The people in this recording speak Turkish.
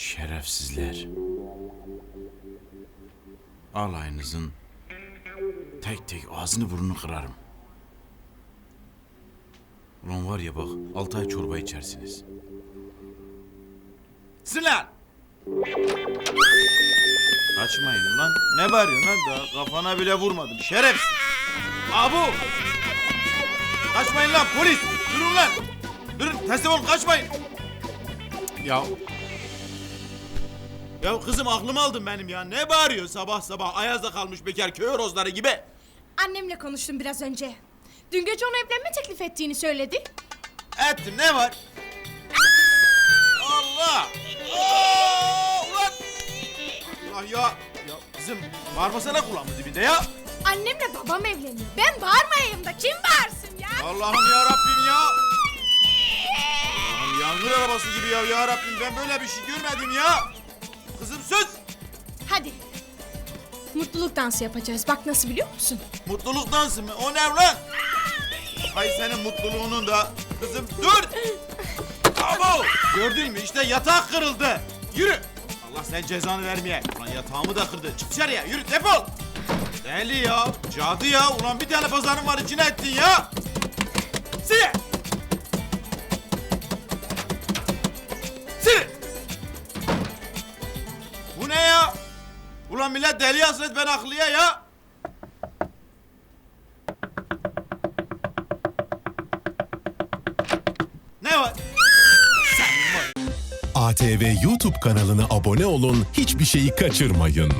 Şerefsizler. Alayınızın tek tek ağzını burnunu kırarım. Ulan var ya bak altı ay çorba içersiniz. Sinan! Kaçmayın lan. Ne bağırıyorsun lan daha kafana bile vurmadım. Şerefsiz. Abu! Kaçmayın lan polis! Durun lan! Durun teslim olun kaçmayın! Ya ya kızım aklımı aldın benim ya. Ne bağırıyor sabah sabah ayazda kalmış bekar köy horozları gibi? Annemle konuştum biraz önce. Dün gece ona evlenme teklif ettiğini söyledi. Ettim ne var? Allah! Aa, ulan! Allah ya! Ya kızım bağırmasana kulağımın dibinde ya! Annemle babam evleniyor. Ben bağırmayayım da kim bağırsın ya? Allah'ım ya Rabbim ya! Allah'ım yangın arabası gibi ya ya Rabbim ben böyle bir şey görmedim ya! Kızım sus! Hadi. Mutluluk dansı yapacağız. Bak nasıl biliyor musun? Mutluluk dansı mı? O ne lan? Hay senin mutluluğunun da. Kızım dur! Abo! Gördün mü işte yatak kırıldı. Yürü! Allah sen cezanı vermeye. Ulan yatağımı da kırdı. Çık dışarıya yürü defol! Deli ya, cadı ya. Ulan bir tane pazarın var içine ettin ya. Sile! Ulan millet deli hasret ben aklıya ya. Ne var? ATV YouTube kanalına abone olun, hiçbir şeyi kaçırmayın.